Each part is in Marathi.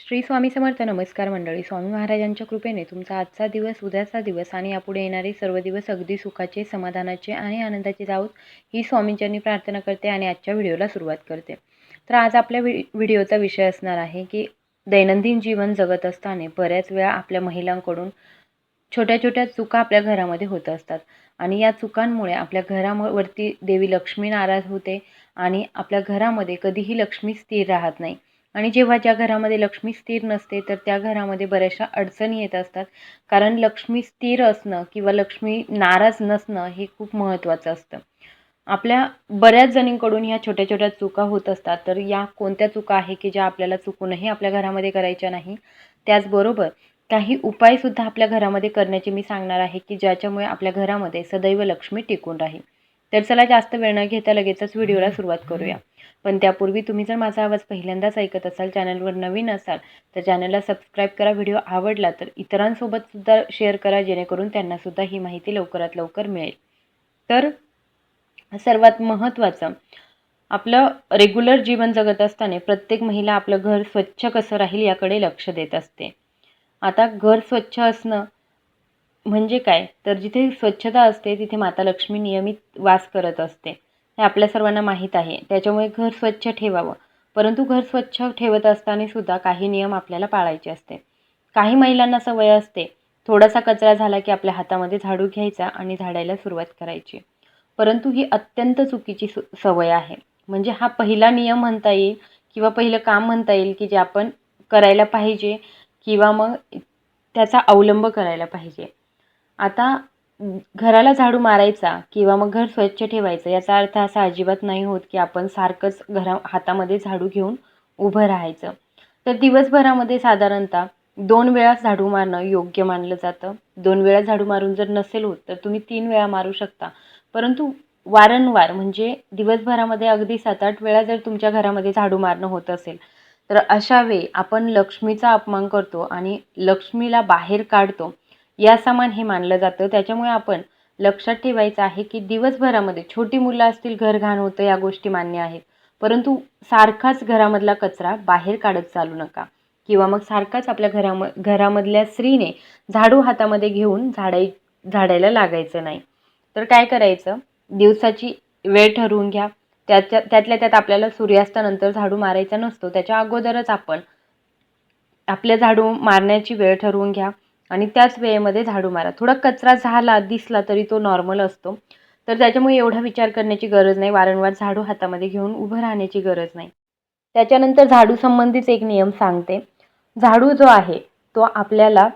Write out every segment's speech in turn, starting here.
श्री स्वामी समर्थ नमस्कार मंडळी. स्वामी महाराजांच्या कृपेने तुमचा आजचा दिवस उद्याचा दिवस आणि यापुढे येणारे सर्व दिवस अगदी सुखाचे समाधानाचे आणि आनंदाचे जावोत ही स्वामींच्यांनी प्रार्थना करते आणि आजच्या व्हिडिओला सुरुवात करते. तर आज आपल्या व्हि व्हिडिओचा विषय असणार आहे की दैनंदिन जीवन जगत असताना बऱ्याच वेळा आपल्या महिलांकडून छोट्या छोट्या चुका आपल्या घरामध्ये होत असतात आणि या चुकांमुळे आपल्या घरावरती देवी लक्ष्मी नाराज होते आणि आपल्या घरामध्ये कधीही लक्ष्मी स्थिर राहत नाही. आणि जेव्हा ज्या घरामध्ये लक्ष्मी स्थिर नसते तर त्या घरामध्ये बऱ्याचशा अडचणी येत असतात. कारण लक्ष्मी स्थिर असणं किंवा लक्ष्मी नाराज नसणं हे खूप महत्त्वाचं असतं. आपल्या बऱ्याच जणींकडून ह्या छोट्या छोट्या चुका होत असतात तर या कोणत्या चुका आहे की ज्या आपल्याला चुकूनही आपल्या घरामध्ये करायच्या नाही? त्याचबरोबर काही उपायसुद्धा आपल्या घरामध्ये करण्याचे मी सांगणार आहे की ज्याच्यामुळे आपल्या घरामध्ये सदैव लक्ष्मी टिकून राहील. तर चला जास्त वेळ न घेता लगेचच व्हिडिओला सुरुवात करूया. पण त्यापूर्वी तुम्ही जर माझा आवाज पहिल्यांदाच ऐकत असाल चॅनलवर नवीन असाल तर चॅनलला सबस्क्राईब करा. व्हिडिओ आवडला तर इतरांसोबतसुद्धा शेअर करा जेणेकरून त्यांनासुद्धा ही माहिती लवकरात लवकर मिळेल. तर सर्वात महत्त्वाचं आपलं रेग्युलर जीवन जगत असताना प्रत्येक महिला आपलं घर स्वच्छ कसं राहील याकडे लक्ष देत असते. आता घर स्वच्छ असणं म्हणजे काय? तर जिथे स्वच्छता असते तिथे माता लक्ष्मी नियमित वास करत असते. हे आपल्या सर्वांना माहीत आहे. त्याच्यामुळे घर स्वच्छ ठेवावं. परंतु घर स्वच्छ ठेवत असताना सुद्धा काही नियम आपल्याला पाळायचे असते. काही महिलांना सवय असते. थोडासा कचरा झाला की आपल्या हातामध्ये झाडू घ्यायचा आणि झाडायला सुरुवात करायची. परंतु ही अत्यंत चुकीची सु सवय आहे. म्हणजे हा पहिला नियम म्हणता येईल किंवा पहिलं काम म्हणता येईल की जे आपण करायला पाहिजे किंवा मग त्याचा अवलंब करायला पाहिजे. आता घराला झाडू मारायचा किंवा मग घर स्वच्छ ठेवायचं याचा अर्थ असा अजिबात नाही होत की आपण सारखंच घरा हातामध्ये झाडू घेऊन उभं राहायचं. तर दिवसभरामध्ये साधारणतः दोन वेळा झाडू मारणं योग्य मानलं जातं. दोन वेळा झाडू मारून जर नसेल होत तर तुम्ही तीन वेळा मारू शकता. परंतु वारंवार म्हणजे दिवसभरामध्ये अगदी सात आठ वेळा जर तुमच्या घरामध्ये झाडू मारणं होत असेल तर अशा वेळी आपण लक्ष्मीचा अपमान करतो आणि लक्ष्मीला बाहेर काढतो. या समान हे मानलं जातं. त्याच्यामुळे आपण लक्षात ठेवायचं आहे की दिवसभरामध्ये छोटी मुलं असतील घर घाण होतं या गोष्टी मान्य आहेत. परंतु सारखाच घरामधला कचरा बाहेर काढत चालू नका. किंवा मग सारखाच आपल्या घराम घरामधल्या स्त्रीने झाडू हातामध्ये घेऊन झाडाय झाडायला लागायचं नाही. तर काय करायचं? दिवसाची वेळ ठरवून घ्या. त्याच्या त्यातल्या त्यात आपल्याला सूर्यास्तानंतर झाडू मारायचा नसतो. त्याच्या अगोदरच आपण आपल्या झाडू मारण्याची वेळ ठरवून घ्या. आणि त्याच वेळेमध्ये झाडू मारा. थोडा कचरा झाला दिसला तरी तो नॉर्मल असतो. तर त्याच्यामुळे एवढा विचार करण्याची गरज नाही. वारंवार झाडू हातामध्ये घेऊन उभं राहण्याची गरज नाही. त्याच्यानंतर झाडू संबंधित एक नियम सांगते. झाडू जो आहे तो आपल्याला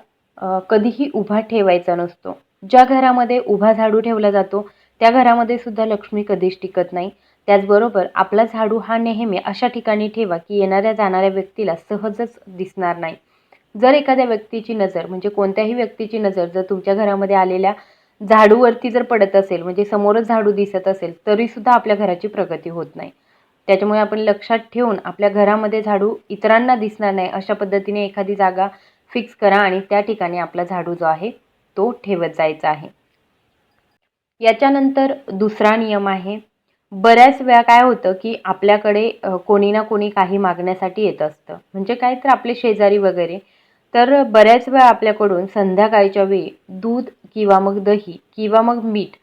कधीही उभा ठेवायचा नसतो. ज्या घरामध्ये उभा झाडू ठेवला जातो त्या घरामध्ये सुद्धा लक्ष्मी कधीच टिकत नाही. त्याचबरोबर आपला झाडू हा नेहमी अशा ठिकाणी ठेवा की येणाऱ्या जाणाऱ्या व्यक्तीला सहजच दिसणार नाही. जर एखाद्या व्यक्तीची नजर म्हणजे कोणत्याही व्यक्तीची नजर जर तुमच्या घरामध्ये आलेल्या झाडूवरती जर पडत असेल म्हणजे समोरच झाडू दिसत असेल तरीसुद्धा आपल्या घराची प्रगती होत नाही. त्याच्यामुळे आपण लक्षात ठेवून आपल्या घरामध्ये झाडू इतरांना दिसणार नाही अशा पद्धतीने एखादी जागा फिक्स करा आणि त्या ठिकाणी आपला झाडू जो आहे तो ठेवत जायचा आहे. याच्यानंतर दुसरा नियम आहे बऱ्याच वेळा काय होतं की आपल्याकडे कोणी ना कोणी काही मागण्यासाठी येत असतं. म्हणजे काय तर आपले शेजारी वगैरे तर बऱ्याच वेळा आपल्याकडून संध्याकाळच्या वेळी दूध किंवा मग दही किंवा मग मीठ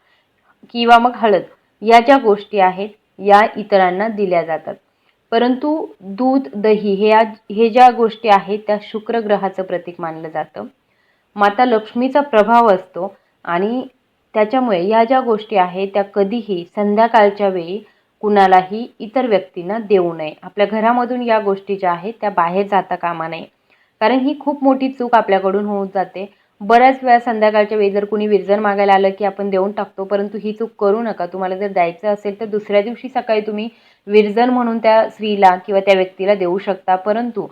किंवा मग हळद या ज्या गोष्टी आहेत या इतरांना दिल्या जातात. परंतु दूध दही हे हे ज्या गोष्टी आहेत त्या शुक्र ग्रहाचं प्रतीक मानलं जातं. माता लक्ष्मीचा प्रभाव असतो आणि त्याच्यामुळे या ज्या गोष्टी आहेत त्या कधीही संध्याकाळच्या वेळी कुणालाही इतर व्यक्तींना देऊ नये. आपल्या घरामधून या गोष्टी ज्या आहेत त्या बाहेर जाता कामा नये. कारण ही खूप मोठी चूक आपल्याकडून होऊन जाते. बऱ्याच वेळा संध्याकाळच्या वेळी जर कुणी विरजन मागायला आलं की आपण देऊन टाकतो परंतु ही चूक करू नका. तुम्हाला जर द्यायचं असेल तर दुसऱ्या दिवशी सकाळी तुम्ही विरजन म्हणून त्या स्त्रीला किंवा त्या व्यक्तीला देऊ शकता. परंतु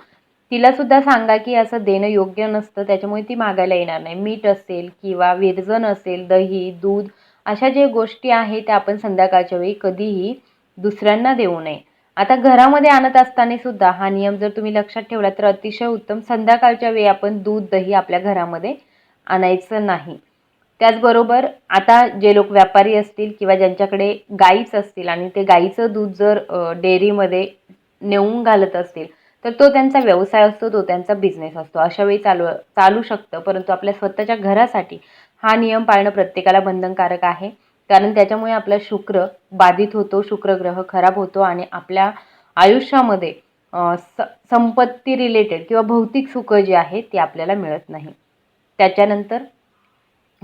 तिला सुद्धा सांगा की असं देणं योग्य नसतं त्याच्यामुळे ती मागायला येणार नाही. मीठ असेल किंवा विरजन असेल दही दूध अशा ज्या गोष्टी आहेत त्या आपण संध्याकाळच्या वेळी कधीही दुसऱ्यांना देऊ नये. आता घरामध्ये आणत असताना सुद्धा हा नियम जर तुम्ही लक्षात ठेवला तर अतिशय उत्तम. संध्याकाळच्या वेळी आपण दूध दही आपल्या घरामध्ये आणायचं नाही. त्याचबरोबर आता जे लोक व्यापारी असतील किंवा ज्यांच्याकडे गाईच असतील आणि ते गाईचं दूध जर डेअरीमध्ये नेऊन घालत असतील तर तो त्यांचा व्यवसाय असतो तो त्यांचा बिझनेस असतो. अशा वेळी चालू चालू शकतं. परंतु आपल्या स्वतःच्या घरासाठी हा नियम पाळणं प्रत्येकाला बंधनकारक आहे. कारण त्याच्यामुळे आपला शुक्र बाधित होतो शुक्र ग्रह खराब होतो आणि आपल्या आयुष्यामध्ये स संपत्ती रिलेटेड किंवा भौतिक सुख जे आहे ते आपल्याला मिळत नाही. त्याच्यानंतर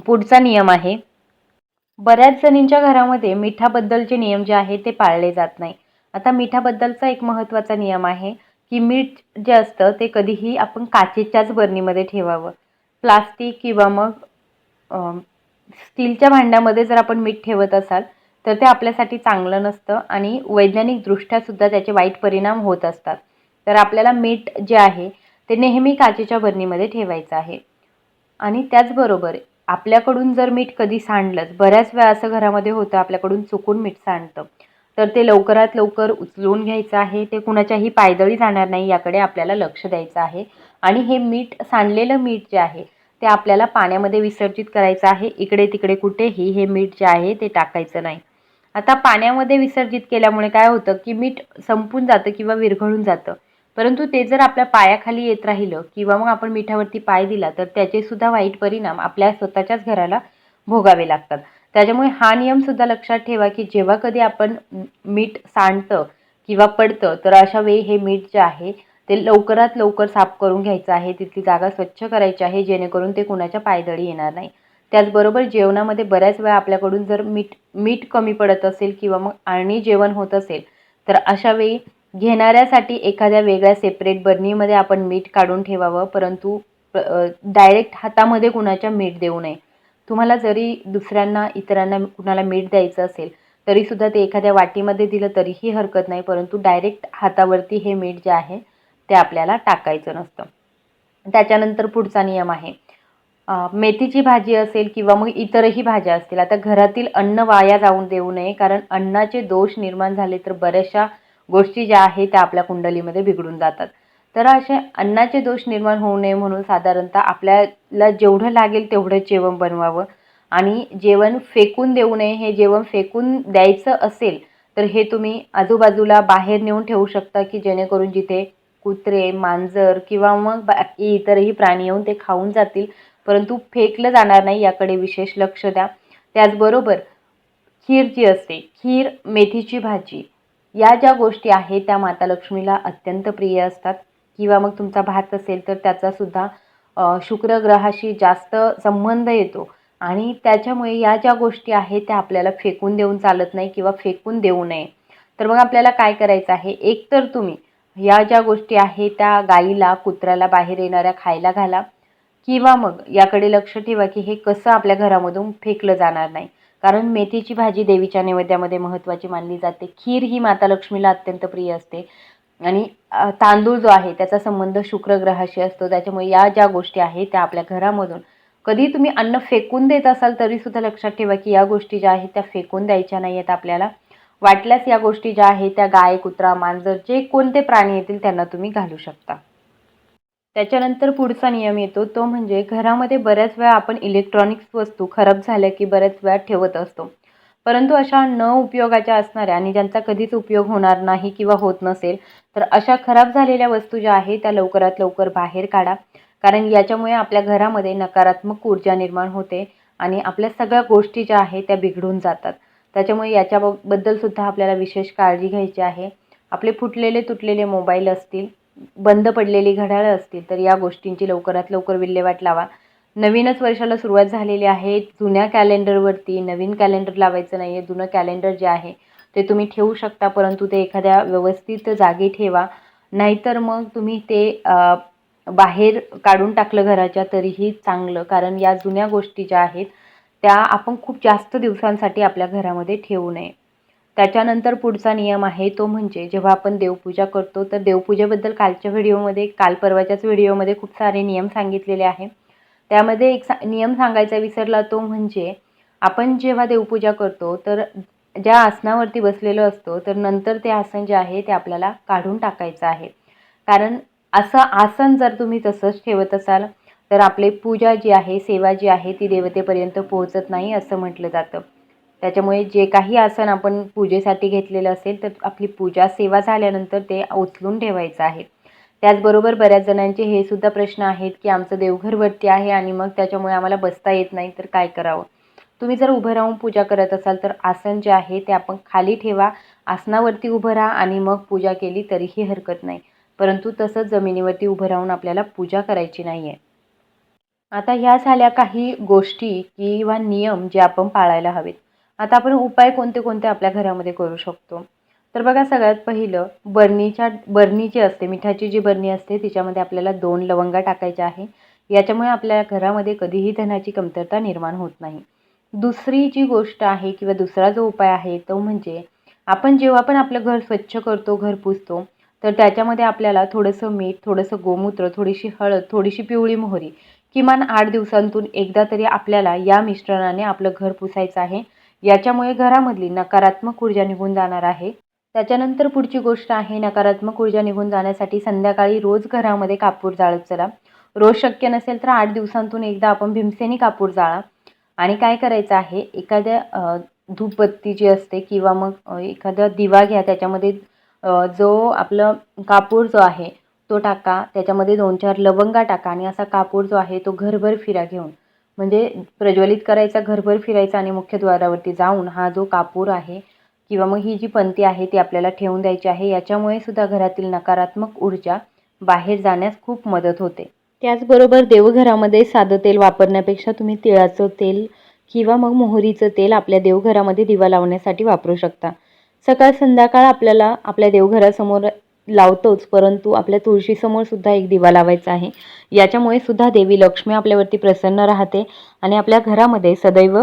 पुढचा नियम आहे बऱ्याच जणींच्या घरामध्ये मिठाबद्दलचे नियम जे आहे ते पाळले जात नाही. आता मिठाबद्दलचा एक महत्त्वाचा नियम आहे की मीठ जे असतं ते कधीही आपण काचेच्याच बरणीमध्ये ठेवावं. प्लास्टिक किंवा मग स्टीलच्या भांड्यामध्ये जर आपण मीठ ठेवत असाल तर ते आपल्यासाठी चांगलं नसतं आणि वैज्ञानिकदृष्ट्यासुद्धा त्याचे वाईट परिणाम होत असतात. तर आपल्याला मीठ जे आहे ते नेहमी काचेच्या बरणीमध्ये ठेवायचं आहे. आणि त्याचबरोबर आपल्याकडून जर मीठ कधी सांडलंच बऱ्याच वेळा असं घरामध्ये होतं आपल्याकडून चुकून मीठ सांडतं. तर ते लवकरात लवकर उचलून घ्यायचं आहे ते कुणाच्याही पायदळी जाणार नाही याकडे आपल्याला लक्ष द्यायचं आहे. आणि हे मीठ सांडलेलं मीठ जे आहे ते आपल्याला पाण्यामध्ये विसर्जित करायचं आहे. इकडे तिकडे कुठेही हे मीठ जे आहे ते टाकायचं नाही. आता पाण्यामध्ये विसर्जित केल्यामुळे काय होतं की मीठ संपून जातं किंवा विरघळून जातं. परंतु ते जर आपल्या पायाखाली येत राहिलं किंवा मग आपण मिठावरती पाय दिला तर त्याचे सुद्धा वाईट परिणाम आपल्या स्वतःच्याच घराला भोगावे लागतात. त्याच्यामुळे हा नियमसुद्धा लक्षात ठेवा की जेव्हा कधी आपण मीठ सांडतं किंवा पडतं तर अशा वेळी हे मीठ जे आहे ते लवकरात लवकर साफ करून घ्यायचं आहे. तिथली जागा स्वच्छ करायची आहे जेणेकरून ते कुणाच्या पायदळी येणार नाही. त्याचबरोबर जेवणामध्ये बऱ्याच वेळा आपल्याकडून जर मीठ मीठ कमी पडत असेल किंवा मग आणि जेवण होत असेल तर अशा वेळी घेणाऱ्यासाठी एखाद्या वेगळ्या सेपरेट बरणीमध्ये आपण मीठ काढून ठेवावं परंतु डायरेक्ट हातामध्ये कुणाच्या मीठ देऊ नये. तुम्हाला जरी दुसऱ्यांना इतरांना कुणाला मीठ द्यायचं असेल तरीसुद्धा ते एखाद्या वाटीमध्ये दिलं तरीही हरकत नाही परंतु डायरेक्ट हातावरती हे मीठ जे आहे ते आपल्याला टाकायचं नसतं. त्याच्यानंतर पुढचा नियम आहे. मेथीची भाजी असेल किंवा मग इतरही भाज्या असतील आता घरातील अन्न वाया जाऊन देऊ नये कारण अन्नाचे दोष निर्माण झाले तर बऱ्याचशा गोष्टी ज्या आहेत त्या आपल्या कुंडलीमध्ये बिघडून जातात. तर असे अन्नाचे दोष निर्माण होऊ नये म्हणून साधारणतः आपल्याला जेवढं लागेल तेवढं जेवण बनवावं. आणि जेवण फेकून देऊ नये हे जेवण फेकून द्यायचं असेल तर हे तुम्ही आजूबाजूला बाहेर नेऊन ठेवू शकता की जेणेकरून जिथे कुत्रे मांजर किंवा मग बाकी इतरही प्राणी येऊन ते खाऊन जातील. परंतु फेकलं जाणार नाही याकडे विशेष लक्ष द्या. त्याचबरोबर खीर जी असते खीर मेथीची भाजी या ज्या गोष्टी आहेत त्या माता लक्ष्मीला अत्यंत प्रिय असतात. किंवा मग तुमचा भात असेल तर त्याचासुद्धा शुक्र ग्रहाशी जास्त संबंध येतो. आणि त्याच्यामुळे या ज्या गोष्टी आहेत त्या आपल्याला फेकून देऊन चालत नाही किंवा फेकून देऊ नये. तर मग आपल्याला काय करायचं आहे? एकतर तुम्ही या ज्या गोष्टी आहेत त्या गाईला कुत्र्याला बाहेर येणाऱ्या खायला घाला. किंवा मग याकडे लक्ष ठेवा की हे कसं आपल्या घरामधून फेकलं जाणार नाही. कारण मेथीची भाजी देवीच्या नैवेद्यामध्ये महत्त्वाची मानली जाते. खीर ही माता लक्ष्मीला अत्यंत प्रिय असते. आणि तांदूळ जो आहे त्याचा संबंध शुक्रग्रहाशी असतो. त्याच्यामुळे या ज्या गोष्टी आहेत त्या आपल्या घरामधून कधी तुम्ही अन्न फेकून देत असाल तरीसुद्धा लक्षात ठेवा की या गोष्टी ज्या आहेत त्या फेकून द्यायच्या नाही आहेत आपल्याला. वाटल्यास या गोष्टी ज्या आहेत त्या गाय कुत्रा मांजर जे कोणते प्राणी येतील त्यांना तुम्ही घालू शकता. त्याच्यानंतर पुढचा नियम येतो तो म्हणजे घरामध्ये बऱ्याच वेळा आपण इलेक्ट्रॉनिक्स वस्तू खराब झाल्या की बऱ्याच वेळा ठेवत असतो. परंतु अशा न उपयोगाच्या असणाऱ्या आणि ज्यांचा कधीच उपयोग होणार नाही किंवा होत नसेल तर अशा खराब झालेल्या वस्तू ज्या आहेत त्या लवकरात लवकर बाहेर काढा. कारण याच्यामुळे आपल्या घरामध्ये नकारात्मक ऊर्जा निर्माण होते आणि आपल्या सगळ्या गोष्टी ज्या आहेत त्या बिघडून जातात. त्याच्यामुळे याच्याबद्दल सुद्धा आपल्याला विशेष काळजी घ्यायची आहे. आपले फुटलेले तुटलेले मोबाईल असतील बंद पडलेली घड्याळं असतील तर या गोष्टींची लवकरात लवकर विल्हेवाट लावा. नवीनच वर्षाला सुरुवात झालेली आहे. जुन्या कॅलेंडरवरती नवीन कॅलेंडर लावायचं नाही आहे जुनं कॅलेंडर जे आहे ते तुम्ही ठेवू शकता परंतु ते एखाद्या व्यवस्थित जागी ठेवा. नाहीतर मग तुम्ही ते बाहेर काढून टाकलं घराच्या तरीही चांगलं. कारण या जुन्या गोष्टी ज्या आहेत त्या आपण खूप जास्त दिवसांसाठी आपल्या घरामध्ये ठेवू नये. त्याच्यानंतर पुढचा नियम आहे तो म्हणजे जेव्हा आपण देवपूजा करतो तर देवपूजेबद्दल कालच्या व्हिडिओमध्ये काल परवाच्याच व्हिडिओमध्ये खूप सारे नियम सांगितलेले आहे त्यामध्ये एक सा नियम सांगायचा विसरला तो म्हणजे आपण जेव्हा देवपूजा करतो तर ज्या आसनावरती बसलेलो असतो तर नंतर ते आसन जे आहे ते आपल्याला काढून टाकायचं आहे. कारण असं आसन जर तुम्ही तसंच ठेवत असाल तर आपली पूजा जी आहे सेवा जी आहे ती देवतेपर्यंत पोहोचत नाही असं म्हटलं जातं. त्याच्यामुळे जे काही आसन आपण पूजेसाठी घेतलेलं असेल तर आपली पूजा सेवा झाल्यानंतर ते उचलून ठेवायचं आहे. त्याचबरोबर बऱ्याच जणांचे हे सुद्धा प्रश्न आहेत की आमचं देवघरवरती आहे आणि मग त्याच्यामुळे आम्हाला बसता येत नाही तर काय करावं? तुम्ही जर उभं राहून पूजा करत असाल तर आसन जे आहे ते आपण खाली ठेवा आसनावरती उभं राहा आणि मग पूजा केली तरीही हरकत नाही. परंतु तसंच जमिनीवरती उभं राहून आपल्याला पूजा करायची नाही आहे आता ह्या झाल्या काही गोष्टी किंवा नियम जे आपण पाळायला हवेत. आता आपण उपाय कोणते कोणते आपल्या घरामध्ये करू शकतो? तर बघा सगळ्यात पहिलं बरणीच्या बरणी जी असते मिठाची जी बरणी असते तिच्यामध्ये आपल्याला दोन लवंगा टाकायच्या आहे याच्यामुळे आपल्या घरामध्ये कधीही धनाची कमतरता निर्माण होत नाही. दुसरी जी गोष्ट आहे किंवा दुसरा जो उपाय आहे तो म्हणजे आपण जेव्हा पण आपलं घर स्वच्छ करतो घर पुसतो तर त्याच्यामध्ये आपल्याला थोडंसं मीठ थोडंसं गोमूत्र थोडीशी हळद थोडीशी पिवळी मोहरी किमान आठ दिवसांतून एकदा तरी आपल्याला या मिश्रणाने आपलं घर पुसायचं आहे. याच्यामुळे घरामधली नकारात्मक ऊर्जा निघून जाणार आहे. त्याच्यानंतर पुढची गोष्ट आहे नकारात्मक ऊर्जा निघून जाण्यासाठी संध्याकाळी रोज घरामध्ये कापूर जाळत चला. रोज शक्य नसेल तर आठ दिवसांतून एकदा आपण भीमसेनी कापूर जाळा. आणि काय करायचं आहे एखाद्या धूपबत्ती जी असते किंवा मग एखादा दिवा घ्या त्याच्यामध्ये जो आपलं कापूर जो आहे तो टाका त्याच्यामध्ये दोन चार लवंगा टाका आणि असा कापूर जो आहे तो घरभर फिरा घेऊन. म्हणजे प्रज्वलित करायचा घरभर फिरायचा आणि मुख्यद्वारावरती जाऊन हा जो कापूर आहे किंवा मग ही जी पंथी आहे ती आपल्याला ठेवून द्यायची आहे याच्यामुळे सुद्धा घरातील नकारात्मक ऊर्जा बाहेर जाण्यास खूप मदत होते. त्याचबरोबर देवघरामध्ये साधं तेल वापरण्यापेक्षा तुम्ही तिळाचं तेल किंवा मग मोहरीचं तेल आपल्या देवघरामध्ये दिवा लावण्यासाठी वापरू शकता. सकाळ संध्याकाळ आपल्याला आपल्या देवघरासमोर लावतोच परंतु आपल्या तुळशीसमोर सुद्धा एक दिवा लावायचा आहे. याच्यामुळे सुद्धा देवी लक्ष्मी आपल्यावरती प्रसन्न राहते आणि आपल्या घरामध्ये सदैव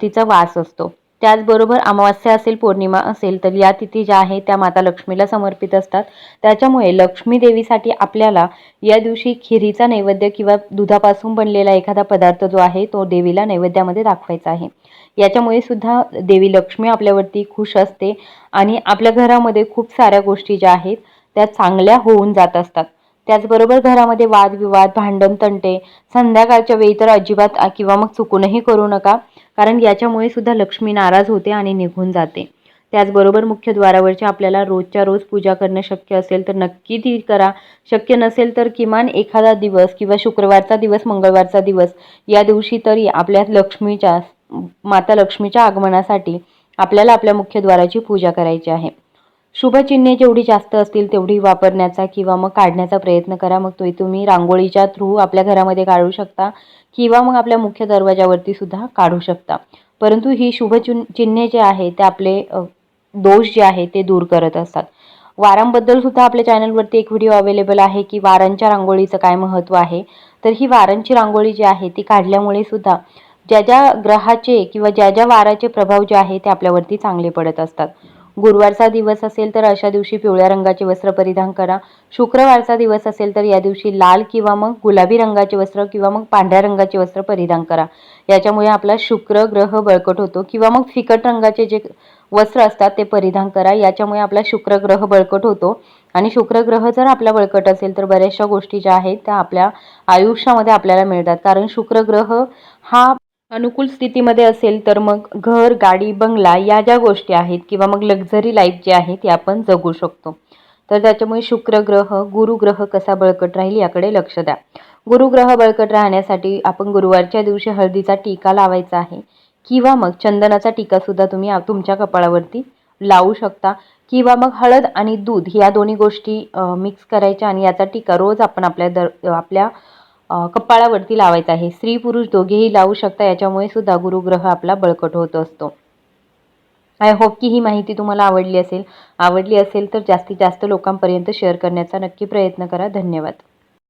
तिचा वास असतो. त्याचबरोबर अमावस्या असेल पौर्णिमा असेल तर या तिथी ज्या आहेत त्या माता लक्ष्मीला समर्पित असतात. त्याच्यामुळे लक्ष्मी देवीसाठी आपल्याला या दिवशी खिरीचा नैवेद्य किंवा दुधापासून बनलेला एखादा पदार्थ जो आहे तो देवीला नैवेद्यामध्ये दाखवायचा आहे. याच्यामुळे सुद्धा देवी लक्ष्मी आपल्यावरती खुश असते आणि आपल्या घरामध्ये खूप साऱ्या गोष्टी ज्या आहेत त्या चांगल्या होऊन जात असतात. त्याचबरोबर घरामध्ये वादविवाद भांडण तंटे संध्याकाळच्या वेळी तर अजिबात किंवा मग चुकूनही करू नका. कारण याच्यामुळे सुद्धा लक्ष्मी नाराज होते आणि निघून जाते. त्याचबरोबर मुख्यद्वारावरच्या आपल्याला रोजच्या रोज पूजा करणं शक्य असेल तर नक्की ती करा. शक्य नसेल तर किमान एखादा दिवस किंवा शुक्रवारचा दिवस मंगळवारचा दिवस या दिवशी तरी आपल्या लक्ष्मीच्या माता लक्ष्मीच्या आगमनासाठी आपल्याला आपल्या मुख्यद्वाराची पूजा करायची आहे. शुभचिन्हे जेवढी जास्त असतील तेवढी वापरण्याचा किंवा मग काढण्याचा प्रयत्न करा. मग तो तुम्ही रांगोळीच्या थ्रू आपल्या घरामध्ये काढू शकता किंवा मग आपल्या मुख्य दरवाजावरती सुद्धा काढू शकता. परंतु ही शुभचिन चिन्हे जे आहे ते आपले दोष जे आहे ते दूर करत असतात. वारांबद्दल सुद्धा आपल्या चॅनलवरती एक व्हिडिओ अवेलेबल आहे की वारांच्या रांगोळीचं काय महत्त्व आहे. तर ही वारांची रांगोळी जी आहे ती काढल्यामुळे सुद्धा ज्या ज्या ग्रहाचे किंवा ज्या ज्या वाराचे प्रभाव जे आहे ते आपल्यावरती चांगले पडत असतात. गुरुवारचा दिवस असेल तर अशा दिवशी पिवळ्या रंगाचे वस्त्र परिधान करा. शुक्रवारचा दिवस असेल तर या दिवशी लाल किंवा मग गुलाबी रंगाचे वस्त्र किंवा मग पांढऱ्या रंगाचे वस्त्र परिधान करा. याच्यामुळे आपला शुक्र ग्रह बळकट होतो किंवा मग फिकट रंगाचे जे वस्त्र असतात ते परिधान करा. याच्यामुळे आपला शुक्र ग्रह बळकट होतो. आणि शुक्र ग्रह जर आपला बळकट असेल तर बऱ्याचशा गोष्टी ज्या आहेत त्या आपल्या आयुष्यामध्ये आपल्याला मिळतात. कारण शुक्र ग्रह हा अनुकूल स्थितीमध्ये असेल तर मग घर गाडी बंगला या ज्या गोष्टी आहेत किंवा मग लक्झरी लाईफ जी आहे ती आपण जगू शकतो. तर त्याच्यामुळे शुक्रग्रह गुरुग्रह कसा बळकट राहील याकडे लक्ष द्या. गुरुग्रह बळकट राहण्यासाठी आपण गुरुवारच्या दिवशी हळदीचा टीका लावायचा आहे किंवा मग चंदनाचा टीकासुद्धा तुम्ही तुमच्या कपाळावरती लावू शकता किंवा मग हळद आणि दूध या दोन्ही गोष्टी मिक्स करायच्या आणि याचा टीका रोज आपण आपल्या दर आपल्या कपाळावरती लावायचा आहे. स्त्री पुरुष दोघेही लावू शकता. याच्यामुळे सुद्धा गुरुग्रह आपला बळकट होत असतो. आय होप की ही माहिती तुम्हाला आवडली असेल. आवडली असेल तर जास्तीत जास्त लोकांपर्यंत शेअर करण्याचा नक्की प्रयत्न करा. धन्यवाद.